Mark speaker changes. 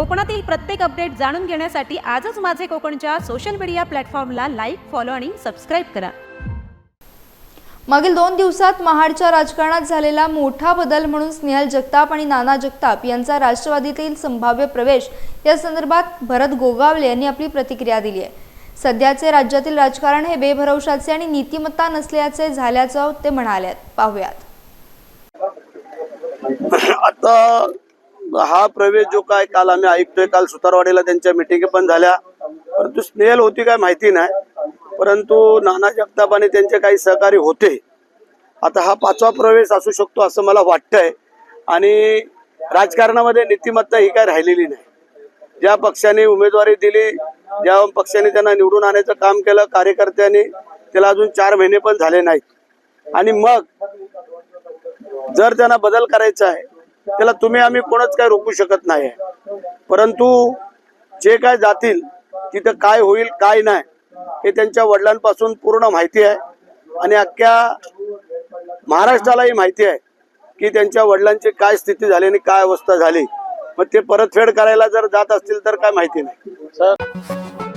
Speaker 1: कोकणातील प्रत्येक अपडेट जाणून घेण्यासाठी आजच माझे कोकणच्या सोशल मीडिया प्लॅटफॉर्मला लाईक फॉलो आणि सबस्क्राईब करा.
Speaker 2: मागील दोन दिवसात महाडच्या राजकारणात झालेला मोठा बदल म्हणून स्नेहल जगताप आणि नाना जगताप यांचा राष्ट्रवादीतील संभाव्य प्रवेश या संदर्भात भरत गोगावले यांनी आपली प्रतिक्रिया दिली आहे. सध्याचे राज्यातील राजकारण हे बेभरवशाचे आणि नीतिमत्ता नसल्याचे झाल्याचं ते म्हणाले पाहूयात.
Speaker 3: आता हा प्रवेश जो काय काल आम्ही ऐकतोय काल सुतारवाडीला त्यांच्या मिटिंग पण झाल्या. परंतु स्नेहल होती काय माहिती नाही. परंतु नाना जगताप आणि त्यांचे काही सहकारी होते. आता हा पाचवा प्रवेश असू शकतो असं मला वाटतंय. आणि राजकारणामध्ये नीतिमत्ता ही काय राहिलेली नाही. ज्या पक्षाने उमेदवारी दिली ज्या पक्षाने त्यांना निवडून आणायचं काम केलं कार्यकर्त्यांनी त्याला अजून चार महिने पण झाले नाहीत. आणि मग जर त्यांना बदल करायचा आहे त्याला तुम्ही आम्ही कोणच काय रोखू शकत नाही. परंतु जे काय जातील तिथं काय होईल काय नाही हे त्यांच्या वडिलांपासून पूर्ण माहिती आहे. आणि अख्ख्या महाराष्ट्रालाही माहिती आहे की त्यांच्या वडिलांची काय स्थिती झाली आणि काय अवस्था झाली. मग ते परतफेड करायला जर जात असतील तर काय माहिती नाही.